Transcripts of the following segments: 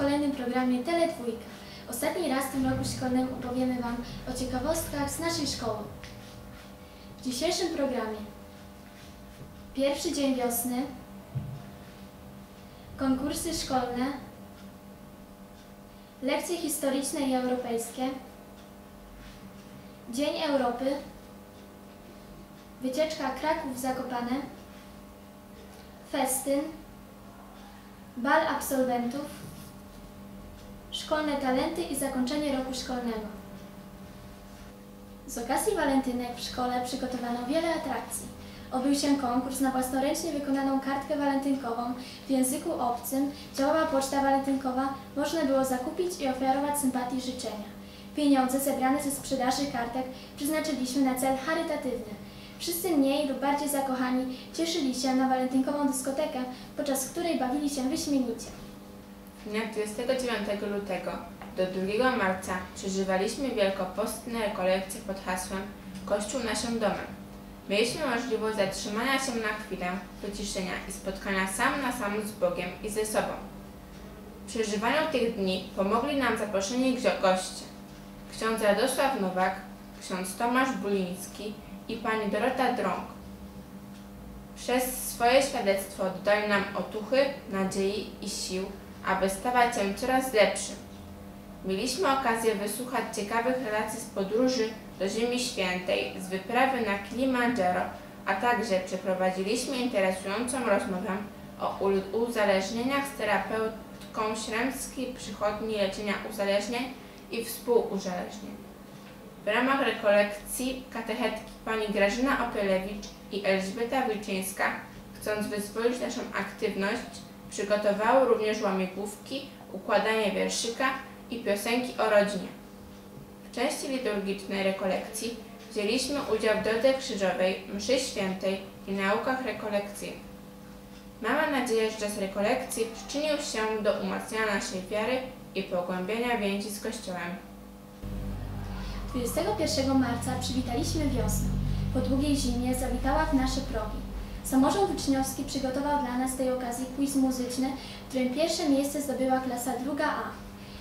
kolejnym programie Teledwójka. Ostatni raz w tym roku szkolnym opowiemy Wam o ciekawostkach z naszej szkoły. W dzisiejszym programie pierwszy dzień wiosny, konkursy szkolne, lekcje historyczne i europejskie, Dzień Europy, wycieczka Kraków-Zakopane, festyn, bal absolwentów, szkolne talenty i zakończenie roku szkolnego. Z okazji walentynek w szkole przygotowano wiele atrakcji. Odbył się konkurs na własnoręcznie wykonaną kartkę walentynkową w języku obcym, działała poczta walentynkowa, można było zakupić i ofiarować sympatii życzenia. Pieniądze zebrane ze sprzedaży kartek przeznaczyliśmy na cel charytatywny. Wszyscy mniej lub bardziej zakochani cieszyli się na walentynkową dyskotekę, podczas której bawili się wyśmienicie. Dnia 29 lutego do 2 marca przeżywaliśmy wielkopostne rekolekcje pod hasłem Kościół naszym domem. Mieliśmy możliwość zatrzymania się na chwilę, wyciszenia i spotkania sam na sam z Bogiem i ze sobą. W przeżywaniu tych dni pomogli nam zaproszeni goście. Ksiądz Radosław Nowak, ksiądz Tomasz Buliński i pani Dorota Drąg. Przez swoje świadectwo dodali nam otuchy, nadziei i sił, aby stawać się coraz lepszym. Mieliśmy okazję wysłuchać ciekawych relacji z podróży do Ziemi Świętej, z wyprawy na Kilimandżaro, a także przeprowadziliśmy interesującą rozmowę o uzależnieniach z terapeutką Śremskiej Przychodni Leczenia Uzależnień i Współuzależnień. W ramach rekolekcji katechetki pani Grażyna Opelewicz i Elżbieta Wilczyńska, chcąc wyzwolić naszą aktywność, przygotowały również łamigłówki, układanie wierszyka i piosenki o rodzinie. W części liturgicznej rekolekcji wzięliśmy udział w Drodze Krzyżowej, mszy świętej i naukach rekolekcyjnych. Mamy nadzieję, że czas rekolekcji przyczynił się do umacniania naszej wiary i pogłębiania więzi z Kościołem. 21 marca przywitaliśmy wiosnę. Po długiej zimie zawitała w nasze progi. Samorząd uczniowski przygotował dla nas tej okazji quiz muzyczny, w którym pierwsze miejsce zdobyła klasa 2A.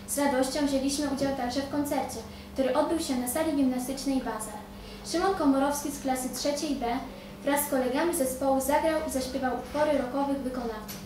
Z radością wzięliśmy udział także w koncercie, który odbył się na sali gimnastycznej Bazar. Szymon Komorowski z klasy 3 B wraz z kolegami zespołu zagrał i zaśpiewał utwory rockowych wykonawców.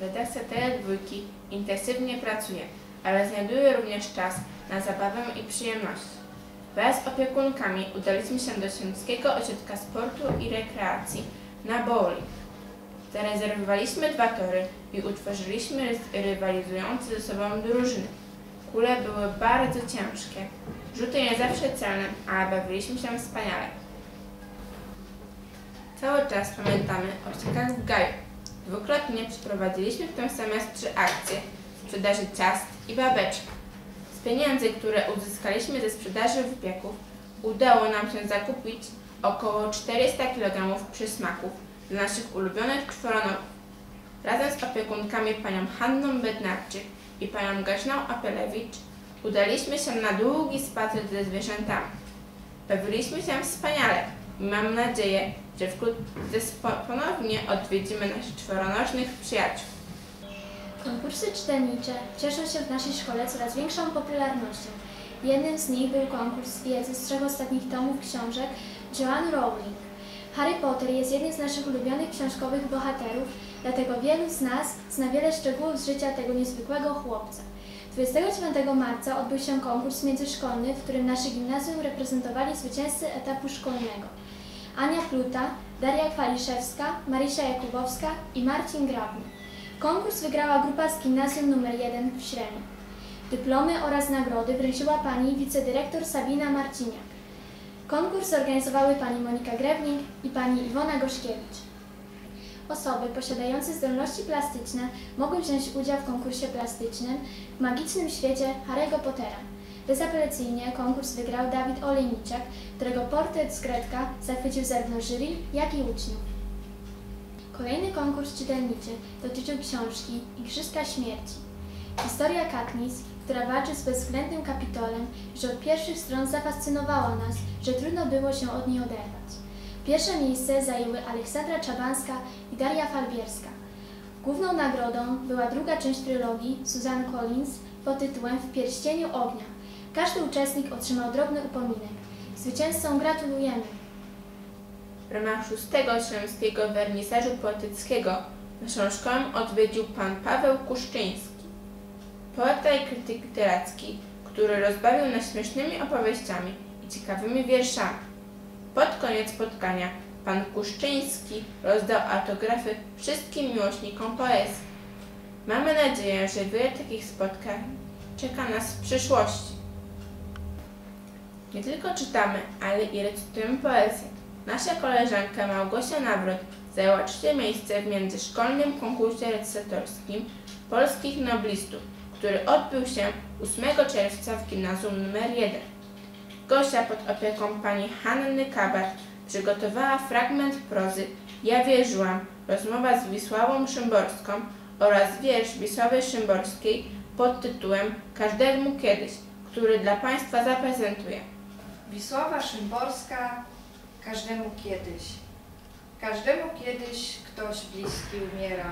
Redakcja Teledwójki intensywnie pracuje, ale znajduje również czas na zabawę i przyjemność. Wraz z opiekunkami udaliśmy się do Śląskiego Ośrodka Sportu i Rekreacji na bowling. Zarezerwowaliśmy dwa tory i utworzyliśmy rywalizujące ze sobą drużyny. Kule były bardzo ciężkie, rzuty nie zawsze celne, ale bawiliśmy się wspaniale. Cały czas pamiętamy o ściekach w gaju. Dwukrotnie przeprowadziliśmy w tym semestrze akcję sprzedaży ciast i babeczek. Z pieniędzy, które uzyskaliśmy ze sprzedaży wypieków, udało nam się zakupić około 400 kg przysmaków dla naszych ulubionych czworonogów. Razem z opiekunkami panią Hanną Bednarczyk i panią Gaśną Apelewicz udaliśmy się na długi spacer ze zwierzętami. Bawiliśmy się wspaniale i mam nadzieję, że wkrótce ponownie odwiedzimy naszych czworonożnych przyjaciół. Konkursy czytelnicze cieszą się w naszej szkole coraz większą popularnością. Jednym z nich był konkurs wiedzy z trzech ostatnich tomów książek Joanne Rowling. Harry Potter jest jednym z naszych ulubionych książkowych bohaterów, dlatego wielu z nas zna wiele szczegółów z życia tego niezwykłego chłopca. 29 marca odbył się konkurs międzyszkolny, w którym nasze gimnazjum reprezentowali zwycięzcy etapu szkolnego. Ania Pluta, Daria Kwaliszewska, Marysia Jakubowska i Marcin Grabny. Konkurs wygrała grupa z gimnazjum nr 1 w Śremie. Dyplomy oraz nagrody wręczyła pani wicedyrektor Sabina Marciniak. Konkurs zorganizowały pani Monika Grewnik i pani Iwona Goszkiewicz. Osoby posiadające zdolności plastyczne mogły wziąć udział w konkursie plastycznym w magicznym świecie Harry'ego Pottera. Bezapelacyjnie konkurs wygrał Dawid Olejniczak, którego portret z Gretka zachwycił zarówno jury, jak i uczniów. Kolejny konkurs czytelniczy dotyczył książki Igrzyska Śmierci. Historia Katniss, która walczy z bezwzględnym kapitolem, już od pierwszych stron zafascynowała nas, że trudno było się od niej oderwać. Pierwsze miejsce zajęły Aleksandra Czabańska i Daria Falbierska. Główną nagrodą była druga część trylogii Susan Collins pod tytułem W pierścieniu ognia. Każdy uczestnik otrzymał drobny upominek. Zwycięzcom gratulujemy! W ramach szóstego śląskiego wernisażu poetyckiego naszą szkołę odwiedził pan Paweł Kuszczyński, poeta i krytyk literacki, który rozbawił nas śmiesznymi opowieściami i ciekawymi wierszami. Pod koniec spotkania pan Kuszczyński rozdał autografy wszystkim miłośnikom poezji. Mamy nadzieję, że wiele takich spotkań czeka nas w przyszłości. Nie tylko czytamy, ale i recytujemy poezję. Nasza koleżanka Małgosia Nawrot zajęła trzecie miejsce w międzyszkolnym konkursie recytatorskim polskich noblistów, który odbył się 8 czerwca w gimnazjum nr 1. Gosia pod opieką pani Hanny Kabat przygotowała fragment prozy Ja wierzyłam, rozmowa z Wisławą Szymborską oraz wiersz Wisławy Szymborskiej pod tytułem Każdemu kiedyś, który dla Państwa zaprezentuję. Wisława Szymborska każdemu kiedyś. Każdemu kiedyś ktoś bliski umiera.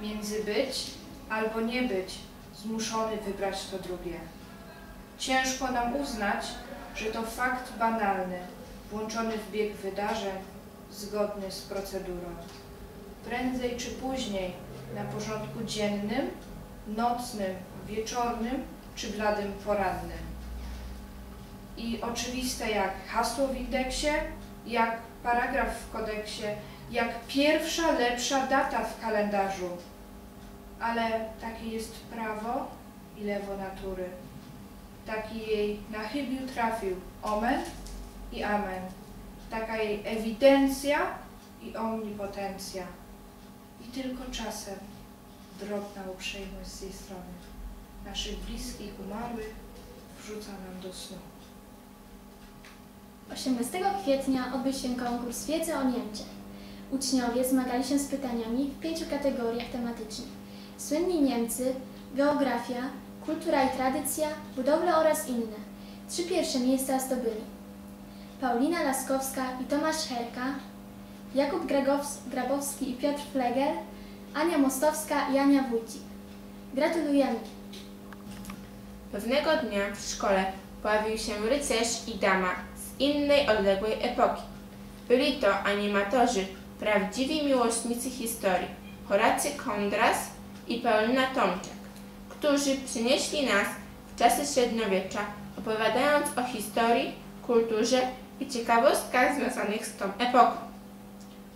Między być albo nie być, zmuszony wybrać to drugie. Ciężko nam uznać, że to fakt banalny, włączony w bieg wydarzeń, zgodny z procedurą. Prędzej czy później na porządku dziennym, nocnym, wieczornym czy bladym porannym i oczywiste jak hasło w indeksie, jak paragraf w kodeksie, jak pierwsza lepsza data w kalendarzu. Ale takie jest prawo i lewo natury. Taki jej na chybił trafił omen i amen. Taka jej ewidencja i omnipotencja. I tylko czasem drobna uprzejmość z jej strony. Naszych bliskich umarłych wrzuca nam do snu. 18 kwietnia odbył się konkurs wiedzy o Niemczech. Uczniowie zmagali się z pytaniami w pięciu kategoriach tematycznych. Słynni Niemcy, geografia, kultura i tradycja, budowle oraz inne. Trzy pierwsze miejsca zdobyli Paulina Laskowska i Tomasz Herka, Jakub Grabowski i Piotr Fleger, Ania Mostowska i Ania Wójcik. Gratulujemy! Pewnego dnia w szkole pojawił się rycerz i dama innej odległej epoki. Byli to animatorzy, prawdziwi miłośnicy historii, Horacy Kondras i Paulina Tomczak, którzy przynieśli nas w czasy średniowiecza, opowiadając o historii, kulturze i ciekawostkach związanych z tą epoką.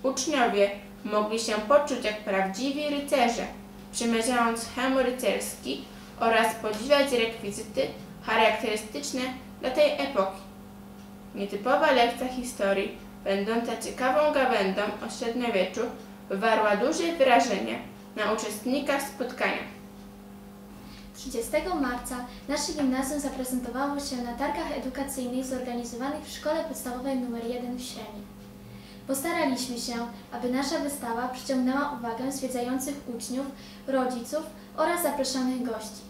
Uczniowie mogli się poczuć jak prawdziwi rycerze, przymierzając hełm rycerski oraz podziwiać rekwizyty charakterystyczne dla tej epoki. Nietypowa lekcja historii, będąca ciekawą gawędą o średniowieczu, wywarła duże wrażenie na uczestnikach spotkania. 30 marca nasze gimnazjum zaprezentowało się na targach edukacyjnych zorganizowanych w Szkole Podstawowej nr 1 w Śremie. Postaraliśmy się, aby nasza wystawa przyciągnęła uwagę zwiedzających uczniów, rodziców oraz zaproszonych gości.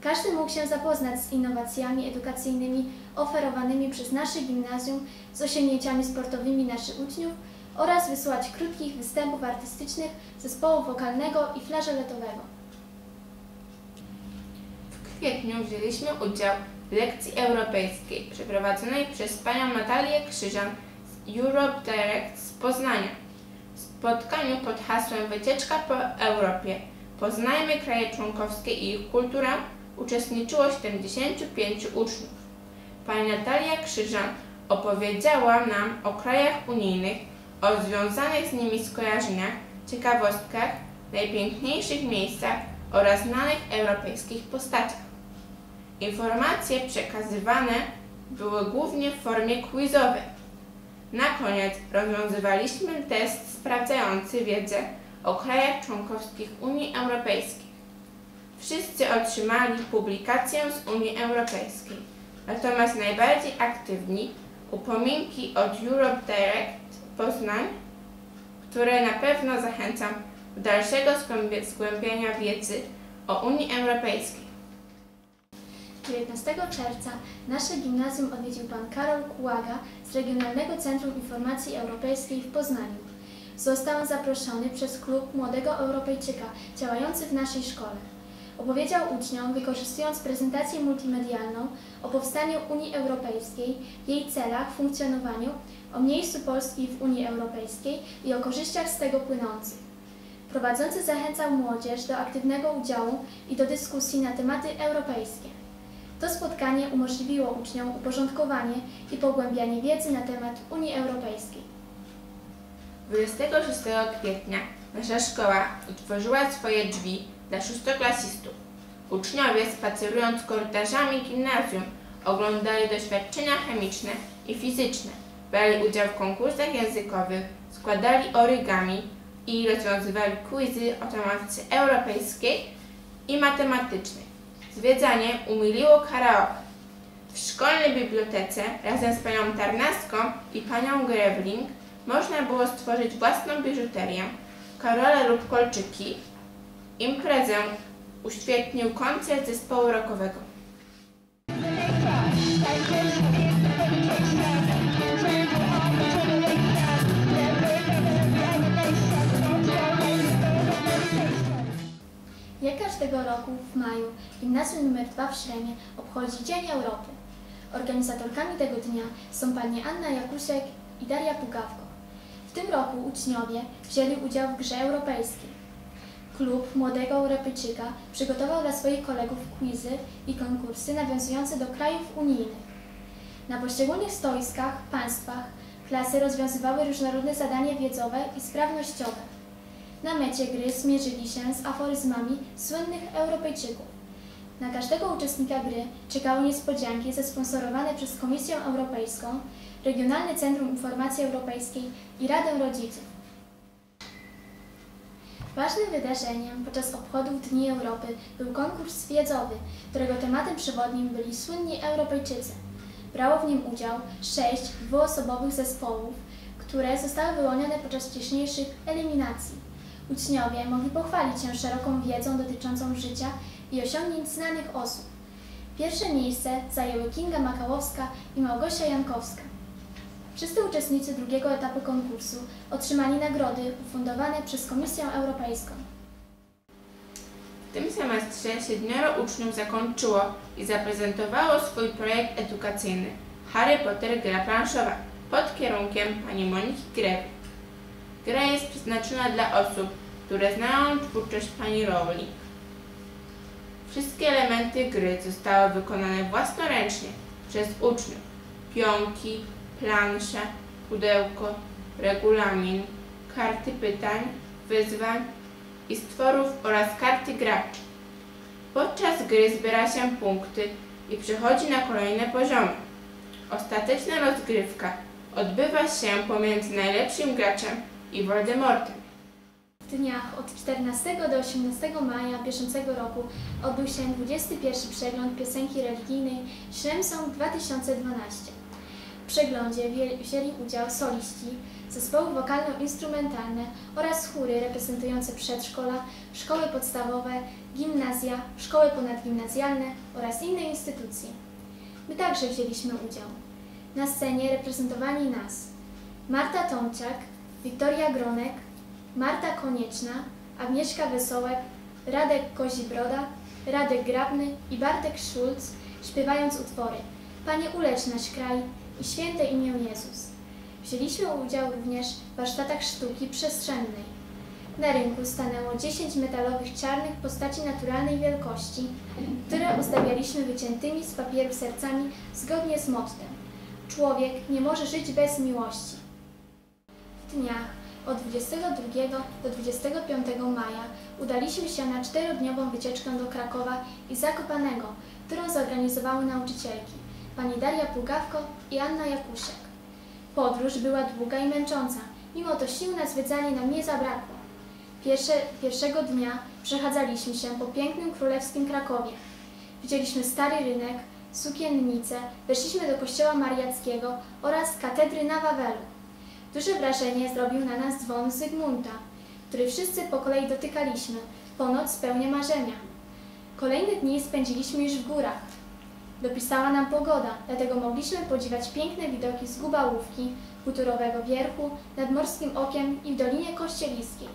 Każdy mógł się zapoznać z innowacjami edukacyjnymi oferowanymi przez nasze gimnazjum, z osiągnięciami sportowymi naszych uczniów oraz wysłuchać krótkich występów artystycznych zespołu wokalnego i flażoletowego. W kwietniu wzięliśmy udział w lekcji europejskiej przeprowadzonej przez panią Natalię Krzyżan z Europe Direct z Poznania. W spotkaniu pod hasłem Wycieczka po Europie Poznajmy kraje członkowskie i ich kulturę uczestniczyło 75 uczniów. Pani Natalia Krzyżan opowiedziała nam o krajach unijnych, o związanych z nimi skojarzeniach, ciekawostkach, najpiękniejszych miejscach oraz znanych europejskich postaciach. Informacje przekazywane były głównie w formie quizowej. Na koniec rozwiązywaliśmy test sprawdzający wiedzę o krajach członkowskich Unii Europejskiej. Wszyscy otrzymali publikację z Unii Europejskiej, natomiast najbardziej aktywni upominki od Europe Direct Poznań, które na pewno zachęcam do dalszego zgłębiania wiedzy o Unii Europejskiej. 19 czerwca nasze gimnazjum odwiedził pan Karol Kułaga z Regionalnego Centrum Informacji Europejskiej w Poznaniu. Został on zaproszony przez klub Młodego Europejczyka działający w naszej szkole. Opowiedział uczniom, wykorzystując prezentację multimedialną, o powstaniu Unii Europejskiej, jej celach, funkcjonowaniu, o miejscu Polski w Unii Europejskiej i o korzyściach z tego płynących. Prowadzący zachęcał młodzież do aktywnego udziału i do dyskusji na tematy europejskie. To spotkanie umożliwiło uczniom uporządkowanie i pogłębianie wiedzy na temat Unii Europejskiej. 26 kwietnia nasza szkoła otworzyła swoje drzwi dla szóstoklasistów. Uczniowie spacerując korytarzami gimnazjum oglądali doświadczenia chemiczne i fizyczne, brali udział w konkursach językowych, składali origami i rozwiązywali quizy o tematyce europejskiej i matematycznej. Zwiedzanie umiliło karaoke. W szkolnej bibliotece razem z panią Tarnaską i panią Grevling można było stworzyć własną biżuterię, karole lub kolczyki. Imprezę uświetnił koncert zespołu rockowego. Jak każdego roku w maju Gimnazjum nr 2 w Szremie obchodzi Dzień Europy. Organizatorkami tego dnia są panie Anna Jakusiek i Daria Pugawko. W tym roku uczniowie wzięli udział w grze europejskiej. Klub Młodego Europejczyka przygotował dla swoich kolegów quizy i konkursy nawiązujące do krajów unijnych. Na poszczególnych stoiskach, państwach klasy rozwiązywały różnorodne zadania wiedzowe i sprawnościowe. Na mecie gry zmierzyli się z aforyzmami słynnych Europejczyków. Na każdego uczestnika gry czekały niespodzianki zasponsorowane przez Komisję Europejską, Regionalne Centrum Informacji Europejskiej i Radę Rodziców. Ważnym wydarzeniem podczas obchodów Dni Europy był konkurs wiedzowy, którego tematem przewodnim byli słynni Europejczycy. Brało w nim udział sześć dwuosobowych zespołów, które zostały wyłonione podczas wcześniejszych eliminacji. Uczniowie mogli pochwalić się szeroką wiedzą dotyczącą życia i osiągnięć znanych osób. Pierwsze miejsce zajęły Kinga Makałowska i Małgosia Jankowska. Wszyscy uczestnicy drugiego etapu konkursu otrzymali nagrody ufundowane przez Komisję Europejską. W tym semestrze siedmioro uczniów zakończyło i zaprezentowało swój projekt edukacyjny Harry Potter gra planszowa pod kierunkiem pani Moniki Grewy. Gra jest przeznaczona dla osób, które znają twórczość pani Rowling. Wszystkie elementy gry zostały wykonane własnoręcznie przez uczniów. Pionki, plansze, pudełko, regulamin, karty pytań, wyzwań i stworów oraz karty graczy. Podczas gry zbiera się punkty i przechodzi na kolejne poziomy. Ostateczna rozgrywka odbywa się pomiędzy najlepszym graczem i Voldemortem. W dniach od 14 do 18 maja bieżącego roku odbył się 21 przegląd piosenki religijnej Śremsong 2012. Przeglądzie wzię- wzięli udział soliści, zespoły wokalno-instrumentalne oraz chóry reprezentujące przedszkola, szkoły podstawowe, gimnazja, szkoły ponadgimnazjalne oraz inne instytucje. My także wzięliśmy udział. Na scenie reprezentowali nas Marta Tomczak, Wiktoria Gronek, Marta Konieczna, Agnieszka Wesołek, Radek Kozibroda, Radek Grabny i Bartek Szulc, śpiewając utwory Panie ulecz nasz kraj i Święte imię Jezus. Wzięliśmy udział również w warsztatach sztuki przestrzennej. Na rynku stanęło 10 metalowych czarnych postaci naturalnej wielkości, które uzdawialiśmy wyciętymi z papieru sercami zgodnie z mottem Człowiek nie może żyć bez miłości. W dniach od 22 do 25 maja udaliśmy się na czterodniową wycieczkę do Krakowa i Zakopanego, którą zorganizowały nauczycielki, pani Daria Pługawko i Anna Jakusiek. Podróż była długa i męcząca, mimo to sił na zwiedzanie nam nie zabrakło. Pierwsze, pierwszego dnia przechadzaliśmy się po pięknym królewskim Krakowie. Widzieliśmy stary rynek, sukiennice, weszliśmy do kościoła mariackiego oraz katedry na Wawelu. Duże wrażenie zrobił na nas dzwon Zygmunta, który wszyscy po kolei dotykaliśmy. Ponoć spełnia marzenia. Kolejne dni spędziliśmy już w górach. Dopisała nam pogoda, dlatego mogliśmy podziwiać piękne widoki z Gubałówki, Futurowego Wierchu, nad Morskim Okiem i w Dolinie Kościeliskiej.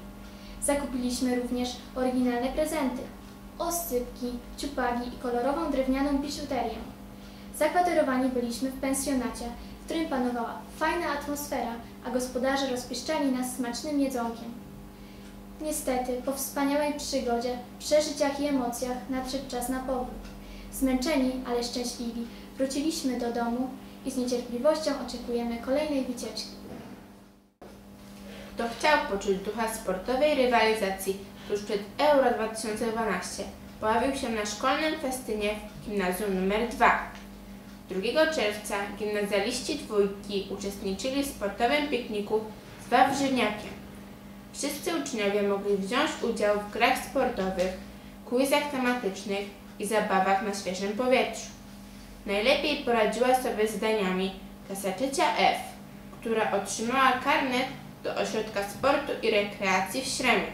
Zakupiliśmy również oryginalne prezenty, oscypki, ciupagi i kolorową drewnianą biżuterię. Zakwaterowani byliśmy w pensjonacie, w którym panowała fajna atmosfera, a gospodarze rozpieszczali nas smacznym jedzonkiem. Niestety, po wspaniałej przygodzie, przeżyciach i emocjach nadszedł czas na powrót. Zmęczeni, ale szczęśliwi, wróciliśmy do domu i z niecierpliwością oczekujemy kolejnej wycieczki. Kto chciał poczuć ducha sportowej rywalizacji tuż przed Euro 2012, pojawił się na szkolnym festynie w gimnazjum nr 2. 2 czerwca gimnazjaliści dwójki uczestniczyli w sportowym pikniku z Wawrzyniakiem. Wszyscy uczniowie mogli wziąć udział w grach sportowych, quizach tematycznych i zabawach na świeżym powietrzu. Najlepiej poradziła sobie z zadaniami klasa trzecia F, która otrzymała karnet do Ośrodka Sportu i Rekreacji w Śremie.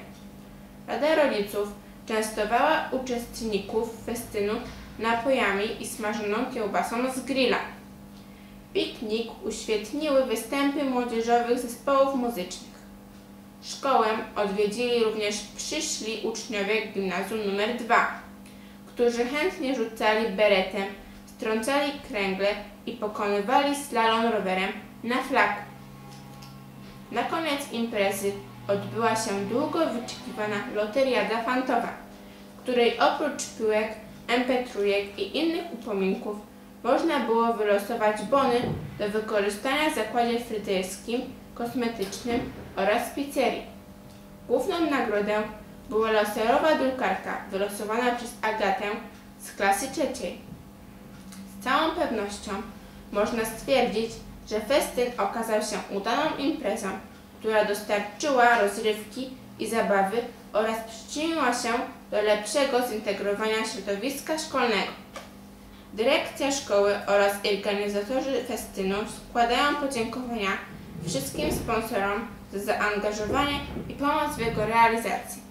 Rada Rodziców częstowała uczestników festynu napojami i smażoną kiełbasą z grilla. Piknik uświetniły występy młodzieżowych zespołów muzycznych. Szkołę odwiedzili również przyszli uczniowie gimnazjum nr 2, którzy chętnie rzucali beretem, strącali kręgle i pokonywali slalom rowerem na flaku. Na koniec imprezy odbyła się długo wyczekiwana loteriada fantowa, w której oprócz piłek, mp3 i innych upominków można było wylosować bony do wykorzystania w zakładzie fryderskim, kosmetycznym oraz pizzerii. Główną nagrodę była laserowa drukarka wylosowana przez Agatę z klasy trzeciej. Z całą pewnością można stwierdzić, że festyn okazał się udaną imprezą, która dostarczyła rozrywki i zabawy oraz przyczyniła się do lepszego zintegrowania środowiska szkolnego. Dyrekcja szkoły oraz organizatorzy festynu składają podziękowania wszystkim sponsorom za zaangażowanie i pomoc w jego realizacji.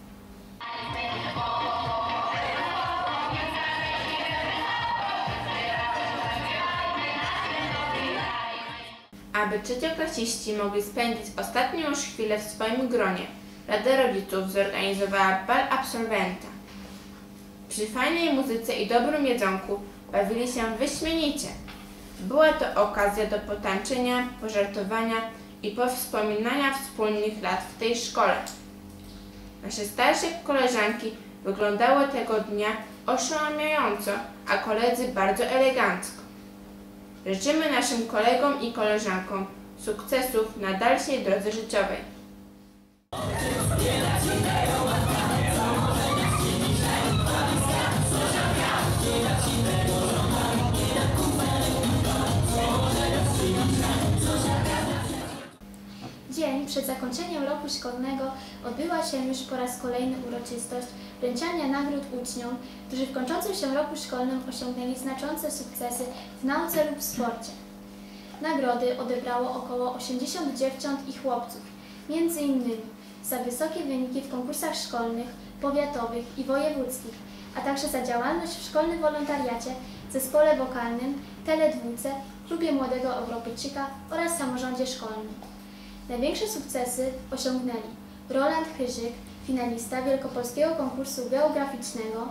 Aby trzecioklasiści mogli spędzić ostatnią już chwilę w swoim gronie, Rada Rodziców zorganizowała bal absolwenta. Przy fajnej muzyce i dobrym jedzonku bawili się wyśmienicie. Była to okazja do potańczenia, pożartowania i powspominania wspólnych lat w tej szkole. Nasze starsze koleżanki wyglądały tego dnia oszałamiająco, a koledzy bardzo elegancko. Życzymy naszym kolegom i koleżankom sukcesów na dalszej drodze życiowej. Przed zakończeniem roku szkolnego odbyła się już po raz kolejny uroczystość wręczania nagród uczniom, którzy w kończącym się roku szkolnym osiągnęli znaczące sukcesy w nauce lub sporcie. Nagrody odebrało około 80 dziewcząt i chłopców, między innymi za wysokie wyniki w konkursach szkolnych, powiatowych i wojewódzkich, a także za działalność w szkolnym wolontariacie, zespole wokalnym, teledwójce, klubie Młodego Europejczyka oraz samorządzie szkolnym. Największe sukcesy osiągnęli Roland Chyżyk, finalista Wielkopolskiego Konkursu Geograficznego,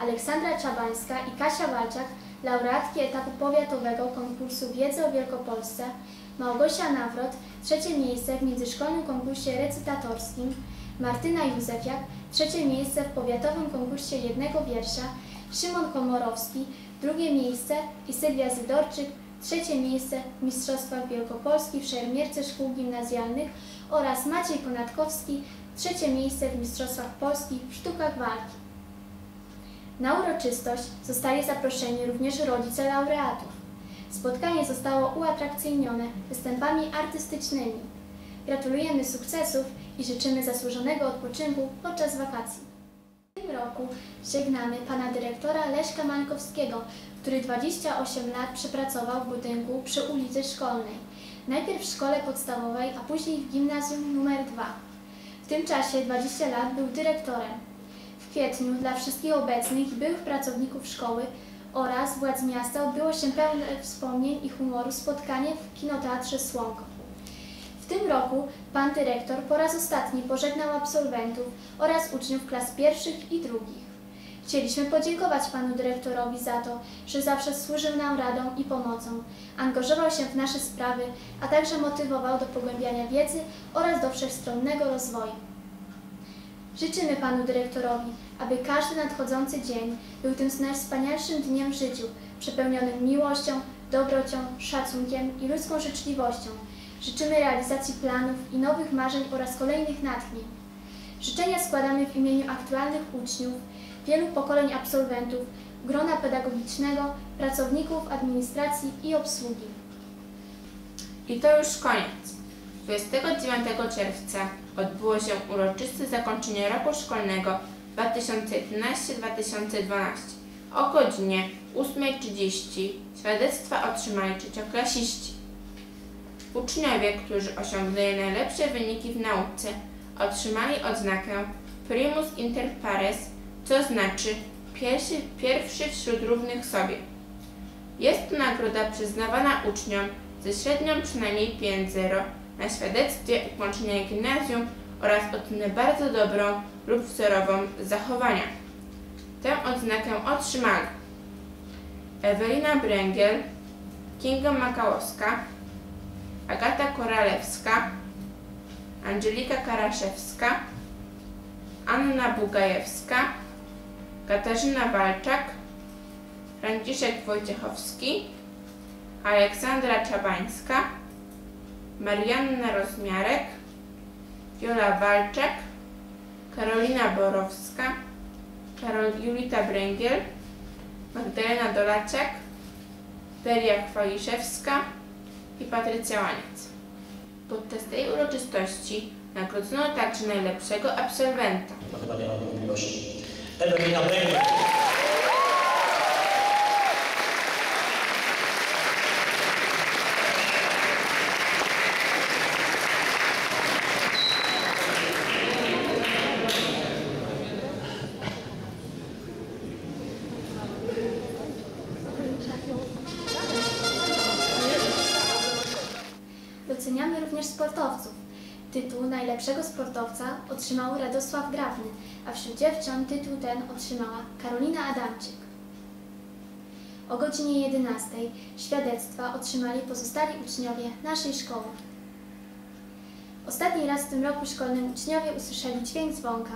Aleksandra Czabańska i Kasia Walczak, laureatki etapu powiatowego konkursu Wiedzy o Wielkopolsce, Małgosia Nawrot, trzecie miejsce w międzyszkolnym konkursie recytatorskim, Martyna Józefiak, trzecie miejsce w powiatowym konkursie jednego wiersza, Szymon Komorowski, drugie miejsce i Sylwia Zydorczyk, trzecie miejsce w Mistrzostwach Wielkopolskich w szermierce szkół gimnazjalnych oraz Maciej Ponatkowski, trzecie miejsce w Mistrzostwach Polskich w sztukach walki. Na uroczystość zostali zaproszeni również rodzice laureatów. Spotkanie zostało uatrakcyjnione występami artystycznymi. Gratulujemy sukcesów i życzymy zasłużonego odpoczynku podczas wakacji. W tym roku żegnamy pana dyrektora Leszka Mańkowskiego, który 28 lat przepracował w budynku przy ulicy Szkolnej. Najpierw w szkole podstawowej, a później w gimnazjum nr 2. W tym czasie 20 lat był dyrektorem. W kwietniu dla wszystkich obecnych i byłych pracowników szkoły oraz władz miasta odbyło się pełne wspomnień i humoru spotkanie w kinoteatrze Słonko. W tym roku pan dyrektor po raz ostatni pożegnał absolwentów oraz uczniów klas pierwszych i drugich. Chcieliśmy podziękować panu dyrektorowi za to, że zawsze służył nam radą i pomocą, angażował się w nasze sprawy, a także motywował do pogłębiania wiedzy oraz do wszechstronnego rozwoju. Życzymy panu dyrektorowi, aby każdy nadchodzący dzień był tym najwspanialszym dniem w życiu, przepełnionym miłością, dobrocią, szacunkiem i ludzką życzliwością. Życzymy realizacji planów i nowych marzeń oraz kolejnych natchnień. Życzenia składamy w imieniu aktualnych uczniów, wielu pokoleń absolwentów, grona pedagogicznego, pracowników administracji i obsługi. I to już koniec. 29 czerwca odbyło się uroczyste zakończenie roku szkolnego 2011-2012. O godzinie 8.30 świadectwa otrzymali trzecioklasiści. Uczniowie, którzy osiągnęli najlepsze wyniki w nauce, otrzymali odznakę Primus Inter Pares, co znaczy pierwszy, wśród równych sobie. Jest to nagroda przyznawana uczniom ze średnią przynajmniej 5.0 na świadectwie ukończenia gimnazjum oraz ocenę bardzo dobrą lub wzorową zachowania. Tę odznakę otrzymali Ewelina Bręgiel, Kinga Makałowska, Agata Koralewska, Angelika Karaszewska, Anna Bugajewska, Katarzyna Walczak, Franciszek Wojciechowski, Aleksandra Czabańska, Marianna Rozmiarek, Jola Walczak, Karolina Borowska, Karol Julita Bręgiel, Magdalena Dolaczek, Daria Chwaliszewska i Patrycja Łaniec. Podczas tej uroczystości nagrodzono także najlepszego absolwenta. To chyba nie Bręgel. Doceniamy również sportowców. Tytuł najlepszego sportowca otrzymał Radosław Grabny, a wśród dziewcząt tytuł ten otrzymała Karolina Adamczyk. O godzinie 11 świadectwa otrzymali pozostali uczniowie naszej szkoły. Ostatni raz w tym roku szkolnym uczniowie usłyszeli dźwięk dzwonka.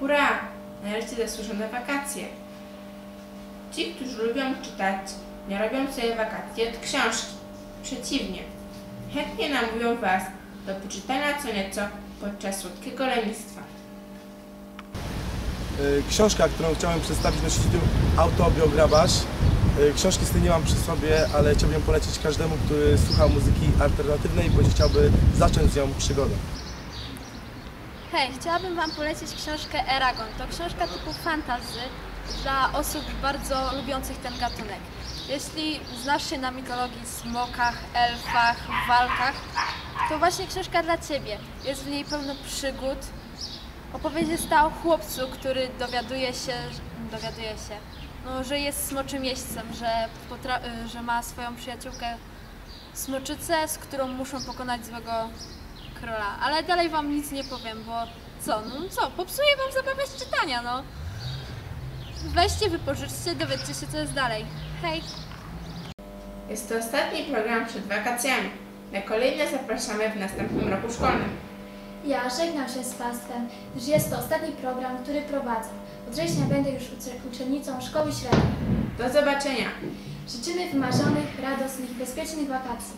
Hurra! Nareszcie zasłużone wakacje. Ci, którzy lubią czytać, nie robią sobie wakacji od książki. Przeciwnie, chętnie namówią Was do poczytania co nieco podczas słodkiego lenistwa. Y, Książka, którą chciałem przedstawić nosi tytuł Autobiograbaż. Y, Książki z tej nie mam przy sobie, ale chciałbym ją polecić każdemu, który słucha muzyki alternatywnej bądź chciałby zacząć z nią przygodę. Hej, chciałabym Wam polecić książkę Eragon. To książka typu fantasy dla osób bardzo lubiących ten gatunek. Jeśli znasz się na mitologii, smokach, elfach, walkach, to właśnie książka dla Ciebie. Jest w niej pełno przygód. Opowieść jest o chłopcu, który dowiaduje się, dowiaduje się, no, że jest smoczym jeźdźcem, że, że ma swoją przyjaciółkę smoczycę, z którą muszą pokonać złego króla. Ale dalej wam nic nie powiem, bo co, no co, popsuję wam zabawę z czytania, no. Weźcie, wypożyczcie, dowiedzcie się co jest dalej. Hej! Jest to ostatni program przed wakacjami. Na kolejne zapraszamy w następnym roku szkolnym. Ja żegnam się z Państwem, gdyż jest to ostatni program, który prowadzę. Od września będę już ucze- uczennicą szkoły średniej. Do zobaczenia! Życzymy wymarzonych, radosnych, bezpiecznych wakacji.